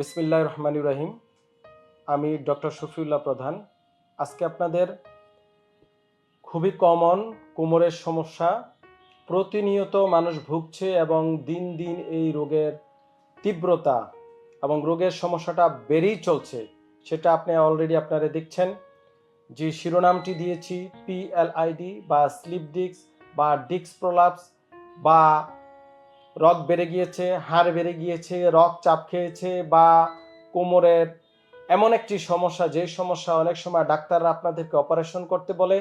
বিসমিল্লাহ রহমান রাহিম। আমি ডক্টর শফিউল্লাহ প্রধান। আজকে আপনাদের খুবই কমন কোমরের সমস্যা। প্রতিনিয়ত মানুষ ভুগছে এবং দিন দিন এই রোগের তীব্রতা এবং রোগের সমস্যাটা বেড়েই চলছে, সেটা আপনি অলরেডি আপনারা দেখছেন। যে শিরোনামটি দিয়েছি পিএলআইডি বা স্লিপ ডিক্স বা ডিক্স প্রলাপস বা রক বেড়ে গিয়েছে, হাড় বেড়ে গিয়েছে রক চাপ খেয়েছে বা কোমরের এমন একটি সমস্যা, যে সমস্যা অনেক সময় ডাক্তাররা আপনাদেরকে অপারেশন করতে বলে।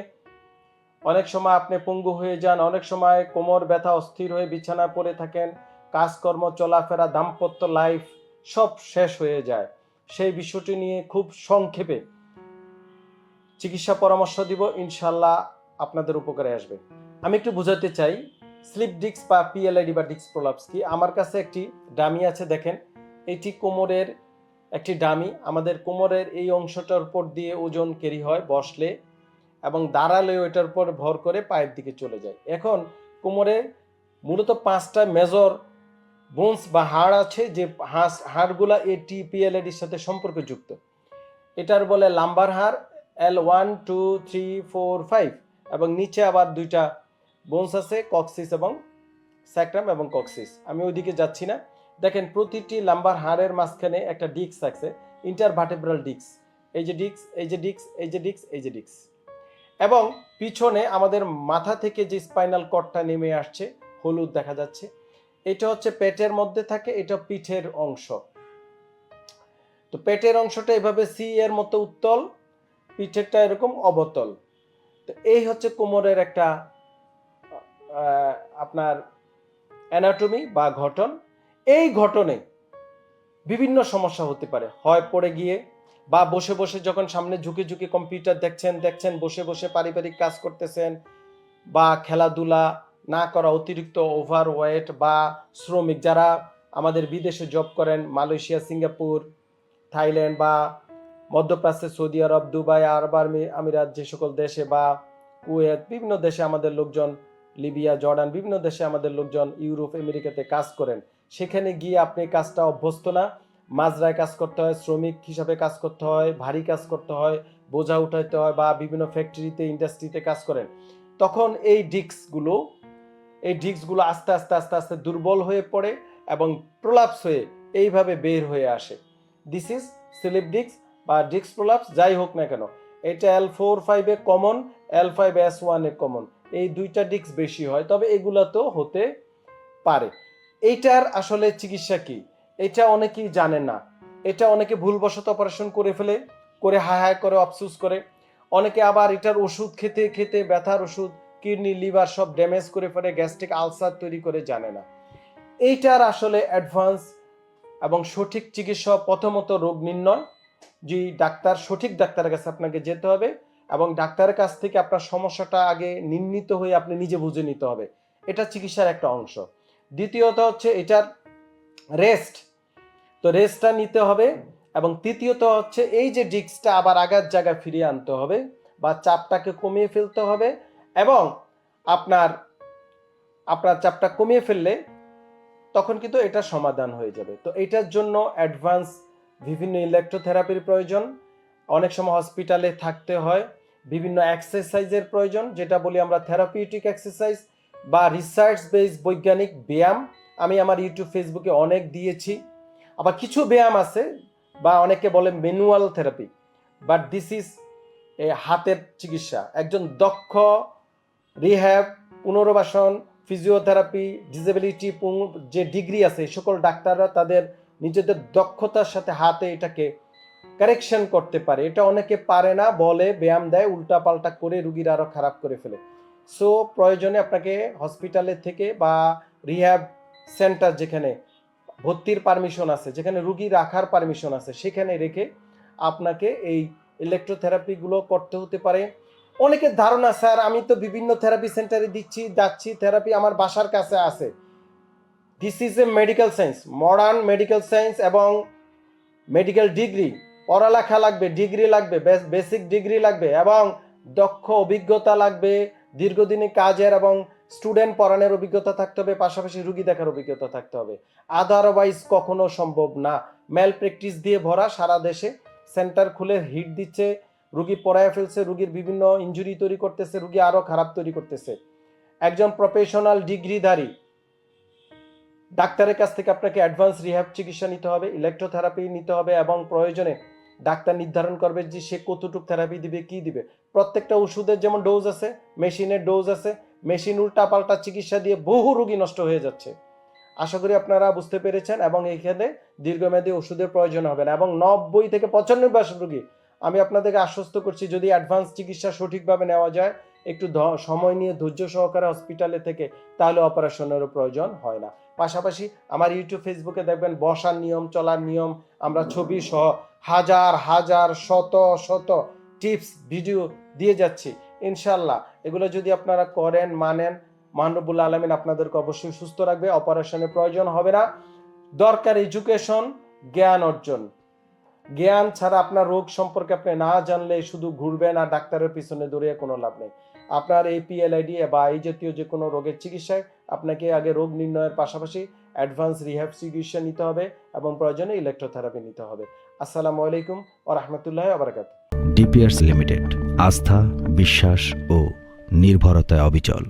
অনেক সময় আপনি পঙ্গু হয়ে যান, অনেক সময় কোমর ব্যথা অস্থির হয়ে বিছানায় পড়ে থাকেন, কাজকর্ম, চলাফেরা, দাম্পত্য লাইফ সব শেষ হয়ে যায়। সেই বিষয়টি নিয়ে খুব সংক্ষেপে চিকিৎসা পরামর্শ দিব ইনশাল্লাহ আপনাদের উপকারে আসবে। আমি একটু বোঝাতে চাই স্লিপ ডিস্ক বা পিএলআইডি বা ডিস্ক প্রলাপস কি? আমার কাছে একটি ডামি আছে, দেখেন। এটি কোমরের একটি ডামি। আমাদের কোমরের এই অংশটার উপর দিয়ে ওজন ক্যারি হয় বসলে এবং দাঁড়ালে ওইটার উপর ভর করে পায়ের দিকে চলে যায়। এখন কোমরে মূলত পাঁচটা মেজর বোনস বা হাড় আছে, যে হাঁস, হাড়গুলা এটি পিএলআইডির সাথে সম্পর্কযুক্ত। এটার বলে লাম্বার হাড় L one two three four five এবং নিচে আবার দুইটা বোনস আছে কক্সিস এবং স্যাক্রাম এবং কক্সিস আমি ওইদিকে যাচ্ছি না। দেখেন, প্রতিটি লাম্বার হাড়ের মাঝখানে একটা ডিক্স আছে ইন্টারভার্টেব্রাল ডিক্স এই যে ডিক্স এই যে ডিক্স এই যে ডিক্স এই যে ডিক্স এবং পিছনে আমাদের মাথা থেকে যে স্পাইনাল কর্ডটা নেমে আসছে, হলুদ দেখা যাচ্ছে। এটা হচ্ছে পেটের মধ্যে থাকে, এটা পিঠের অংশ। তো পেটের অংশটা এভাবে সি এর মতো উত্তল, পিঠেরটা এরকম অবতল। তো এই হচ্ছে কোমরের একটা আপনার অ্যানাটমি বা গঠন, এই ঘটনে বিভিন্ন সমস্যা হতে পারে। হয় পড়ে গিয়ে বা বসে বসে যখন সামনে ঝুঁকে ঝুঁকে কম্পিউটার দেখছেন দেখছেন, বসে বসে পারিবারিক কাজ করতেছেন বা খেলাধুলা না করা অতিরিক্ত ওভার ওয়েট বা শ্রমিক যারা আমাদের বিদেশে জব করেন, মালয়েশিয়া, সিঙ্গাপুর, থাইল্যান্ড বা মধ্যপ্রাচ্যে সৌদি আরব, দুবাই, আরব আমিরাত যে সকল দেশে বা কুয়েত, বিভিন্ন দেশে আমাদের লোকজন লিবিয়া, জর্ডান, বিভিন্ন দেশে আমাদের লোকজন ইউরোপ, আমেরিকাতে কাজ করেন। সেখানে গিয়ে আপনি কাজটা অভ্যস্ত না। মাজরায় কাজ করতে হয়, শ্রমিক হিসাবে কাজ করতে হয়, ভারী কাজ করতে হয়, বোঝা উঠাইতে হয় বা বিভিন্ন ফ্যাক্টরিতে ইন্ডাস্ট্রিতে কাজ করেন। তখন এই ডিস্কগুলো এই ডিস্কগুলো আস্তে আস্তে আস্তে আস্তে দুর্বল হয়ে পড়ে এবং প্রলাপস হয়ে এইভাবে বের হয়ে আসে। দিস ইজ স্লিপ ডিস্ক বা ডিস্ক প্রলাপস, যাই হোক না কেন। এটা এল ফোর ফাইভে কমন এল ফাইভ এস ওয়ানে কমন এই দুইটা ডিস্ক বেশি হয়, তবে এগুলাতেও হতে পারে। এইটার আসলে চিকিৎসা কি? এটা অনেকেই জানে না। এটা অনেকে ভুলবশত অপারেশন করে ফেলে, করে হায় হায় করে আফসুস করে। অনেকে আবার এটার ওষুধ খেতে খেতে ব্যথার ওষুধ কিডনি লিভার সব ড্যামেজ করে ফেলে গ্যাস্ট্রিক আলসার তৈরি করে জানে না। এইটার আসলে অ্যাডভান্স এবং সঠিক চিকিৎসা প্রথমত রোগ নির্ণয়, যে ডাক্তার, সঠিক ডাক্তারের কাছে আপনাকে যেতে হবে। এবং ডাক্তারের কাছ থেকে আপনার সমস্যাটা আগে নির্ণীত হয়ে আপনি নিজে বুঝে নিতে হবে। এটা চিকিৎসার একটা অংশ। দ্বিতীয়ত হচ্ছে এটার রেস্ট তো রেস্টটা নিতে হবে এবং তৃতীয়ত হচ্ছে এই যে ডিস্কটা আবার আগার জায়গায় ফিরিয়ে আনতে হবে বা চাপটাকে কমিয়ে ফেলতে হবে এবং আপনার আপনার চাপটা কমিয়ে ফেললে তখন কিন্তু এটা সমাধান হয়ে যাবে। তো এটার জন্য অ্যাডভান্স বিভিন্ন ইলেকট্রোথেরাপির প্রয়োজন। অনেক সময় হসপিটালে থাকতে হয়। বিভিন্ন এক্সারসাইজের প্রয়োজন, যেটা বলি আমরা থেরাপিউটিক এক্সারসাইজ বা রিসার্চ বেস বৈজ্ঞানিক ব্যায়াম। আমি আমার ইউটিউব ফেসবুকে অনেক দিয়েছি। আবার কিছু ব্যায়াম আছে বা অনেকে বলে manual therapy but this is a হাতের চিকিৎসা। একজন দক্ষ রিহ্যাব পুনর্বাসন ফিজিওথেরাপি ডিসেবিলিটি যে ডিগ্রি আছে সকল ডাক্তাররা তাদের নিজেদের দক্ষতার সাথে হাতে এটাকে কারেকশন করতে পারে। এটা অনেকে পারে না, বলে, ব্যায়াম দেয় উল্টা পাল্টা করে রুগীর আরও খারাপ করে ফেলে। সো প্রয়োজনে আপনাকে হসপিটালের থেকে বা রিহ্যাব সেন্টার যেখানে ভর্তির পারমিশন আছে, যেখানে রুগী রাখার পারমিশন আছে, সেখানে রেখে আপনাকে এই ইলেকট্রোথেরাপিগুলো করতে হতে পারে। অনেকের ধারণা, স্যার, আমি তো বিভিন্ন থেরাপি সেন্টারে দিচ্ছি, যাচ্ছি থেরাপি আমার বাসার কাছে আছে। This is a medical science modern medical science এবং মেডিকেল ডিগ্রি পড়ালেখা লাগবে, ডিগ্রি লাগবে বেসিক ডিগ্রি লাগবে এবং দক্ষ অভিজ্ঞতা লাগবে দীর্ঘদিনের কাজের এবং স্টুডেন্ট পড়ানোর অভিজ্ঞতা থাকতে হবে, পাশাপাশি রুগী দেখার অভিজ্ঞতা থাকতে হবে। আদারওয়াইজ কখনো সম্ভব না। ম্যাল প্র্যাকটিস দিয়ে ভরা সারা দেশে সেন্টার খুলে হিট দিচ্ছে, রুগী পড়ায় ফেলছে, রুগীর বিভিন্ন ইনজুরি তৈরি করতেছে, রুগী আরও খারাপ তৈরি করতেছে। একজন প্রফেশনাল ডিগ্রিধারী ডাক্তারের কাছ থেকে আপনাকে অ্যাডভান্স রিহ্যাব চিকিৎসা নিতে হবে ইলেকট্রোথেরাপি নিতে হবে এবং প্রয়োজনে ডাক্তার নির্ধারণ করবে যে সে কতটুক থেরাপি দিবে, কি দিবে। প্রত্যেকটা ওষুধের যেমন ডোজ আছে মেশিনের ডোজ আছে মেশিন উল্টা পাল্টা চিকিৎসা দিয়ে বহু রোগী নষ্ট হয়ে যাচ্ছে। আশা করি আপনারা বুঝতে পেরেছেন এবং এইখানে দীর্ঘমেয়াদী ওষুধের প্রয়োজন হবে না এবং নব্বই থেকে পঁচানব্বই বয়সের রোগী আমি আপনাদেরকে আশ্বস্ত করছি যদি অ্যাডভান্স চিকিৎসা সঠিকভাবে নেওয়া যায়, একটু সময় নিয়ে ধৈর্য সহকারে হসপিটালে থেকে, তাহলে অপারেশনেরও প্রয়োজন হয় না। পাশাপাশি আমার ইউটিউব, ফেসবুকে দেখবেন বসার নিয়ম, চলার নিয়ম, আমরা ছবি সহ হাজার হাজার, শত শত টিপস, ভিডিও দিয়ে যাচ্ছি। ইনশাল্লাহ এগুলো যদি আপনারা করেন, মানেন মানরবুল্লা আলমিন আপনাদেরকে অবশ্যই সুস্থ রাখবে অপারেশনের প্রয়োজন হবে না। দরকার এডুকেশন জ্ঞান অর্জন। জ্ঞান ছাড়া আপনার রোগ সম্পর্কে আপনি না জানলে শুধু ঘুরবেন আর ডাক্তারের পিছনে দৌড়িয়ে কোনো লাভ নেই। আপনার এই পিএলআইডি বা এই জাতীয় যে কোনো রোগের চিকিৎসায় আপনাকে আগে রোগ নির্ণয়ের পাশাপাশি অ্যাডভান্স রিহ্যাব চিকিৎসা নিতে হবে এবং প্রয়োজনে ইলেকট্রোথেরাপি নিতে হবে। আসসালামু আলাইকুম ও রহমতুল্লাহ আবরকাত ডিপিআরস লিমিটেড আস্থা, বিশ্বাস ও নির্ভরতায় অবিচল।